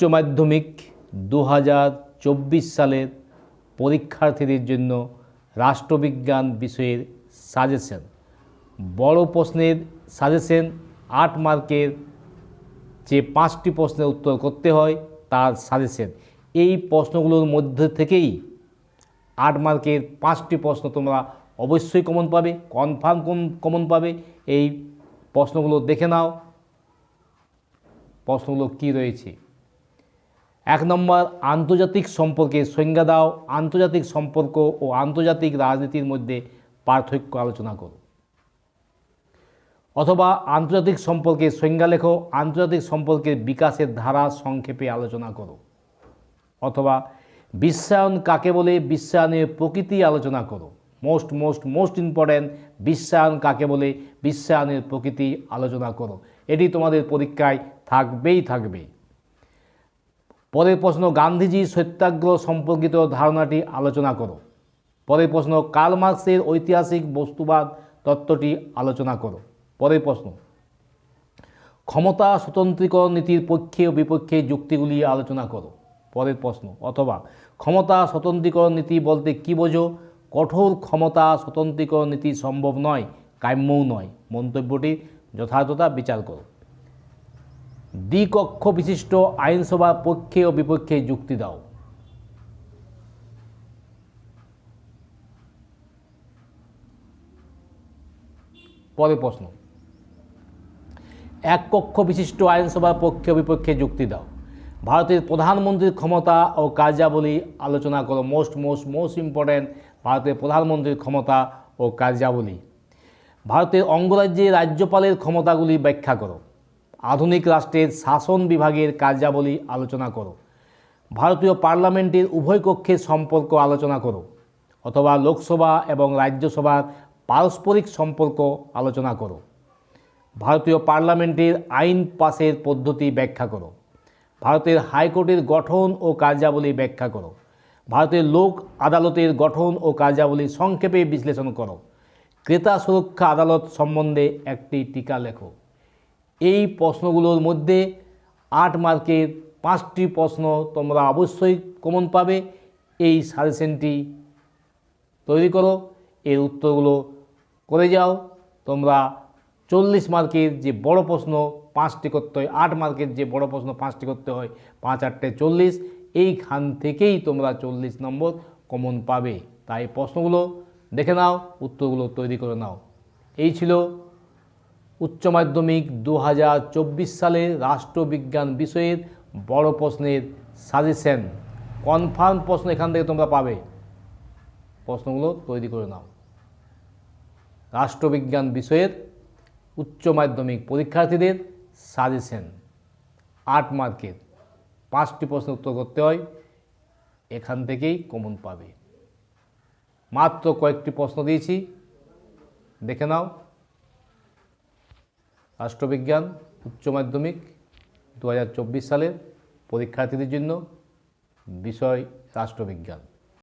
উচ্চ মাধ্যমিক দু হাজার চব্বিশ সালের পরীক্ষার্থীদের জন্য রাষ্ট্রবিজ্ঞান বিষয়ের সাজেশন। বড় প্রশ্নের সাজেশন আট মার্কের যে পাঁচটি প্রশ্নের উত্তর করতে হয় তার সাজেশন। এই প্রশ্নগুলোর মধ্যে থেকেই আট মার্কের পাঁচটি প্রশ্ন তোমরা অবশ্যই কমন পাবে কনফার্ম কমন পাবে। এই প্রশ্নগুলো দেখে নাও, প্রশ্নগুলো কী রয়েছে? এক নম্বর, আন্তর্জাতিক সম্পর্কে সংজ্ঞা দাও। আন্তর্জাতিক সম্পর্ক ও আন্তর্জাতিক রাজনীতির মধ্যে পার্থক্য আলোচনা করো। অথবা, আন্তর্জাতিক সম্পর্কে সংজ্ঞা লেখো, আন্তর্জাতিক সম্পর্কের বিকাশের ধারা সংক্ষেপে আলোচনা করো। অথবা, বিশ্বায়ন কাকে বলে? বিশ্বায়নের প্রকৃতি আলোচনা করো। মোস্ট মোস্ট মোস্ট ইম্পর্ট্যান্ট বিশ্বায়ন কাকে বলে? বিশ্বায়নের প্রকৃতি আলোচনা করো। এটি তোমাদের পরীক্ষায় থাকবেই থাকবে। পরের প্রশ্ন, গান্ধীজি সত্যাগ্রহ সম্পর্কিত ধারণাটি আলোচনা করো। পরের প্রশ্ন, কার্ল মার্কসের ঐতিহাসিক বস্তুবাদ তত্ত্বটি আলোচনা করো। পরের প্রশ্ন, ক্ষমতা স্বতন্ত্রীকরণ নীতির পক্ষে ও বিপক্ষে যুক্তিগুলি আলোচনা করো। পরের প্রশ্ন, অথবা, ক্ষমতা স্বতন্ত্রীকরণ নীতি বলতে কী বোঝো? কঠোর ক্ষমতা স্বতন্ত্রীকরণ নীতি সম্ভব নয়, কাম্যও নয়। মন্তব্যটি যথাযথতা বিচার করো। দ্বিকক্ষ বিশিষ্ট আইনসভার পক্ষে ও বিপক্ষে যুক্তি দাও। পরে প্রশ্ন। এক কক্ষ বিশিষ্ট আইনসভার পক্ষে ও বিপক্ষে যুক্তি দাও। ভারতের প্রধানমন্ত্রীর ক্ষমতা ও কার্যাবলী আলোচনা করো। মোস্ট মোস্ট মোস্ট ইম্পর্ট্যান্ট, ভারতের প্রধানমন্ত্রীর ক্ষমতা ও কার্যাবলী। ভারতের অঙ্গরাজ্যে রাজ্যপালের ক্ষমতাগুলি ব্যাখ্যা করো। আধুনিক রাষ্ট্রের শাসন বিভাগের কার্যাবলী আলোচনা করো। ভারতীয় পার্লামেন্টের উভয় কক্ষের সম্পর্ক আলোচনা করো, অথবা লোকসভা এবং রাজ্যসভার পারস্পরিক সম্পর্ক আলোচনা করো। ভারতীয় পার্লামেন্টের আইন পাশের পদ্ধতি ব্যাখ্যা করো। ভারতের হাইকোর্টের গঠন ও কার্যাবলী ব্যাখ্যা করো। ভারতের লোক আদালতের গঠন ও কার্যাবলী সংক্ষেপে বিশ্লেষণ করো। ক্রেতা সুরক্ষা আদালত সম্বন্ধে একটি টিকা লেখো। এই প্রশ্নগুলোর মধ্যে আট মার্কের পাঁচটি প্রশ্ন তোমরা অবশ্যই কমন পাবে। এই সাজেশনটি তৈরি করো। এর উত্তরগুলো করে যাও। তোমরা চল্লিশ মার্কের যে বড় প্রশ্ন, পাঁচটি করতে হয়, আট মার্কের যে বড় প্রশ্ন, পাঁচটি করতে হয়, পাঁচ, আটটে চল্লিশ, এইখান থেকেই তোমরা চল্লিশ নম্বর কমন পাবে। তাই প্রশ্নগুলো দেখে নাও, উত্তরগুলো তৈরি করে নাও। এই ছিল উচ্চ মাধ্যমিক দু সালের রাষ্ট্রবিজ্ঞান বিষয়ের বড় প্রশ্নের সাজেশন। কনফার্ম প্রশ্ন এখান থেকে তোমরা পাবে। প্রশ্নগুলো তৈরি করে নাও। রাষ্ট্রবিজ্ঞান বিষয়ের উচ্চ মাধ্যমিক পরীক্ষার্থীদের সাজেশন। আট মার্কের পাঁচটি প্রশ্ন উত্তর করতে হয়। এখান থেকেই কমন পাবে। মাত্র কয়েকটি প্রশ্ন দিয়েছি। দেখে নাও। রাষ্ট্রবিজ্ঞান উচ্চ মাধ্যমিক দু হাজার চব্বিশ সালের পরীক্ষার্থীদের জন্য বিষয় রাষ্ট্রবিজ্ঞান।